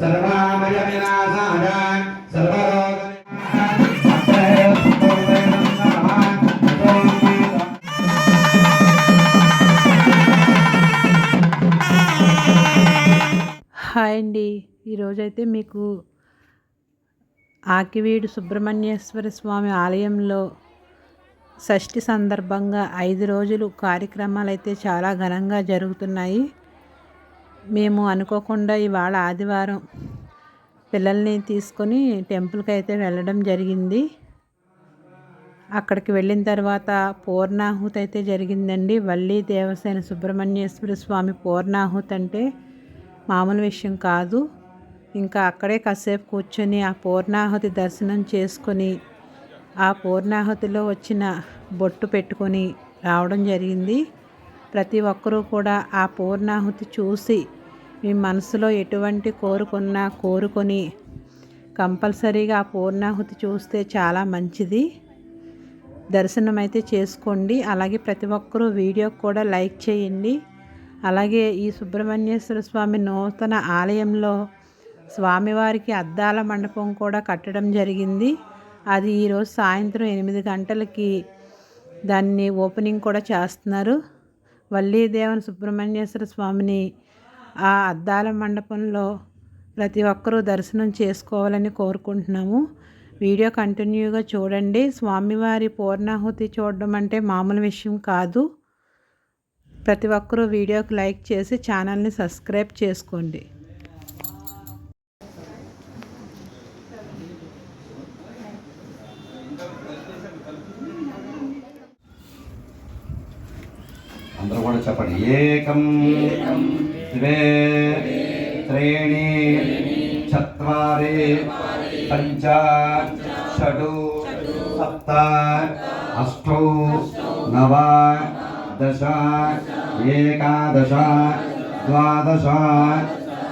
సర్వామయ వినాశాయ సర్వరోగ హాయ్ అండి. ఈరోజైతే మీకు ఆకివీడు సుబ్రహ్మణ్యేశ్వర స్వామి ఆలయంలో షష్ఠి సందర్భంగా ఐదు రోజులు కార్యక్రమాలు అయితే చాలా ఘనంగా జరుగుతున్నాయి. మేము అనుకోకుండా ఇవాళ ఆదివారం పిల్లల్ని తీసుకొని టెంపుల్కి అయితే వెళ్ళడం జరిగింది. అక్కడికి వెళ్ళిన తర్వాత పూర్ణాహుతి అయితే జరిగిందండి. వల్లి దేవసేన సుబ్రహ్మణ్యేశ్వర స్వామి పూర్ణాహుతి అంటే మామూలు విషయం కాదు. ఇంకా అక్కడే కాసేపు కూర్చొని ఆ పూర్ణాహుతి దర్శనం చేసుకొని ఆ పూర్ణాహుతిలో వచ్చిన బొట్టు పెట్టుకొని రావడం జరిగింది. ప్రతి ఒక్కరూ కూడా ఆ పూర్ణాహుతి చూసి మీ మనసులో ఎటువంటి కోరుకున్నా కోరుకొని కంపల్సరీగా ఆ పూర్ణాహుతి చూస్తే చాలా మంచిది. దర్శనం అయితే చేసుకోండి. అలాగే ప్రతి ఒక్కరూ వీడియోకి కూడా లైక్ చేయండి. అలాగే ఈ సుబ్రహ్మణ్యేశ్వర స్వామి నూతన ఆలయంలో స్వామివారికి అద్దాల మండపం కూడా కట్టడం జరిగింది. అది ఈరోజు సాయంత్రం ఎనిమిది గంటలకి దాన్ని ఓపెనింగ్ కూడా చేస్తున్నారు. వల్లీదేవన్ సుబ్రహ్మణ్యేశ్వర స్వామిని ఆ అద్దాల మండపంలో ప్రతి ఒక్కరూ దర్శనం చేసుకోవాలని కోరుకుంటున్నాము. వీడియో కంటిన్యూగా చూడండి. స్వామివారి పూర్ణాహుతి చూడడం అంటే మామూలు విషయం కాదు. ప్రతి ఒక్కరూ వీడియోకి లైక్ చేసి ఛానల్ని సబ్స్క్రైబ్ చేసుకోండి. అందరూ కూడా చెప్పండి ఏకం. ద్వే త్రీణి చత్వారి పంచ షడు సప్త అష్టౌ నవ దశ ఏకాదశ ద్వాదశ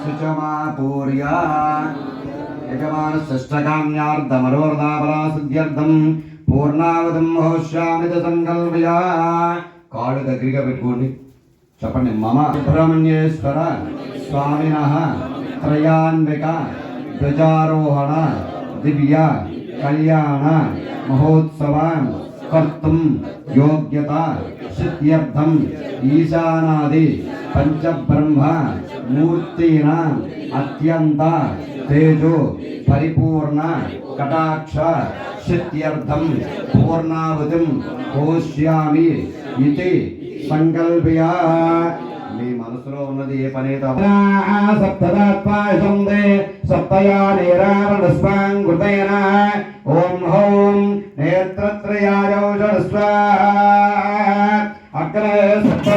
సుచమా పూర్యా యజమానశ్రేష్టకామ్యార్థమరోర్దాపరాసిద్ధ్యర్థం పూర్ణావతం హోష్యామిత సంకల్పయా కాళ్ళు దగ్గరగా పెట్టుకోండి. చెప్పండి మమ సుబ్రహ్మణ్యేశ్వర స్వామిన త్రయాన్విక ధ్వజారోహణ దివ్య కళ్యాణ మహోత్సవం కర్తం యోగ్యత సిద్ధ్యర్థం ఈశానాది పంచబ్రహ్మ మూర్తిన అత్యంత తేజో పరిపూర్ణ కటాక్ష సిద్ధ్యర్థం పూర్ణావధిం పోష్యామి ఇది సంకల్పయా. మీ మనసులో ఉన్నది ఏ పని సప్తదాత్మాశందే సప్తయా నేరావణస్వాంగృతయన ఓం హోం స్వాహ అగ్ర సప్త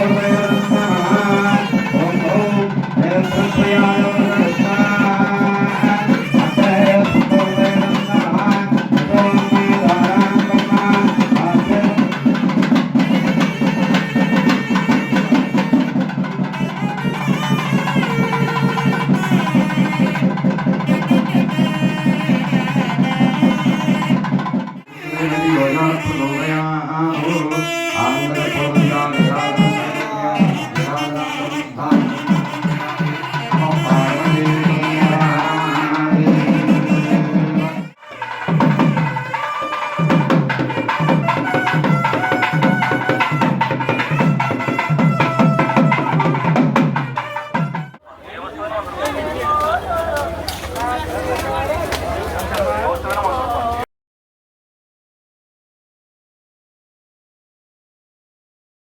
我要怎么了呀啊